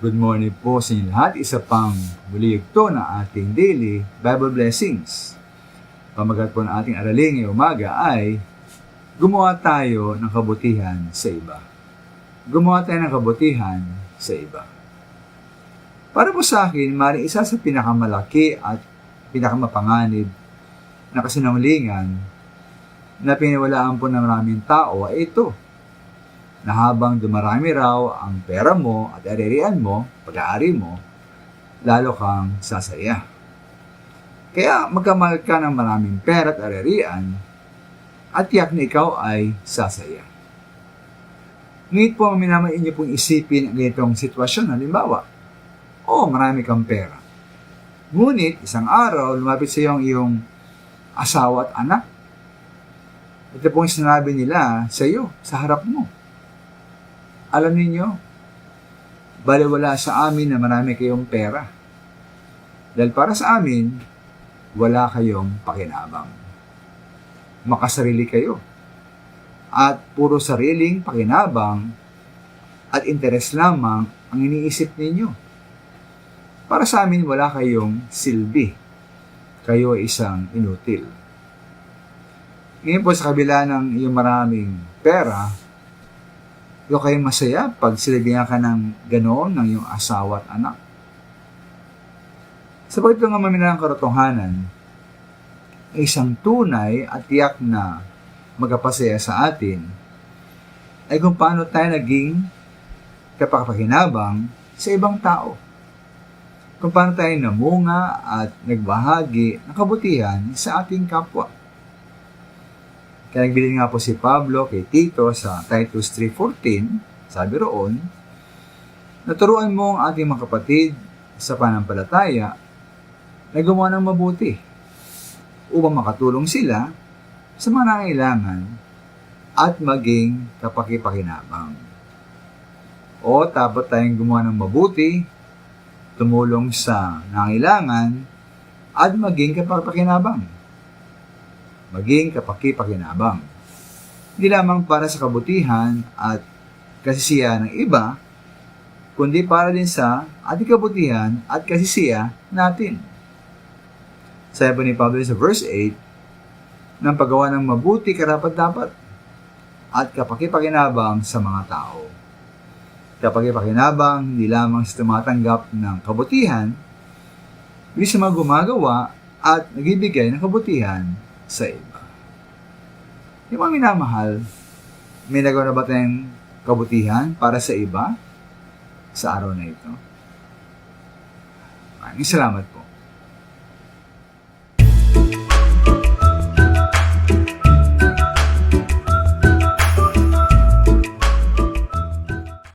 Good morning po sa inyo lahat. Isa pang muli ito na ating daily Bible Blessings. Pamagat po ng ating araling ngayong umaga ay gumawa tayo ng kabutihan sa iba. Gumawa tayo ng kabutihan sa iba. Para po sa akin, mari isa sa pinakamalaki at pinakamapanganib na kasinungalingan na piniwalaan po ng maraming tao ay ito na habang dumarami raw ang pera mo at aririan mo, pag-aari mo, lalo kang sasaya. Kaya magkamahal ka ng maraming pera at aririan, at tiyak na ikaw ay sasaya. Ngunit po, minamain niyo pong isipin ang ganitong sitwasyon. Halimbawa, oh, marami kang pera. Ngunit, isang araw, lumapit sa iyo ang iyong asawa at anak. Ito pong sinabi nila sa iyo, sa harap mo. Alam ninyo, baliwala sa amin na marami kayong pera. Dahil para sa amin, wala kayong pakinabang. Makasarili kayo. At puro sariling pakinabang at interes lamang ang iniisip ninyo. Para sa amin, wala kayong silbi. Kayo ay isang inutil. Ngayon po sa kabila ng iyong maraming pera, ikaw kayo masaya pag silbihan ka ng ganoon ng iyong asawa at anak. Sa pagkito nga maminalang katotohanan, isang tunay at tiyak na magapasaya sa atin ay kung paano tayo naging kapakapakinabang sa ibang tao. Kung paano tayo namunga at nagbahagi ng kabutihan sa ating kapwa. Kaya nagbilin nga po si Pablo kay Tito sa Titus 3.14, sabi roon, Naturuan mo ang ating mga kapatid sa panampalataya na gumawa ng mabuti upang makatulong sila sa mga nangailangan at maging kapakipakinabang. O dapat tayong gumawa ng mabuti, tumulong sa nangailangan, at maging kapakipakinabang maging kapakipakinabang. Hindi lamang para sa kabutihan at kasisiya ng iba, kundi para din sa ating kabutihan at kasisiya natin. Sabi ni Pablo sa verse 8, ng paggawa ng mabuti karapat-dapat at kapakipakinabang sa mga tao. Kapakipakinabang hindi lamang sa tumatanggap ng kabutihan, kundi sa mga gumagawa at nagbibigay ng kabutihan sa iba. Yung mga minamahal, may nagawa na ba tayong kabutihan para sa iba sa araw na ito? Maraming salamat po.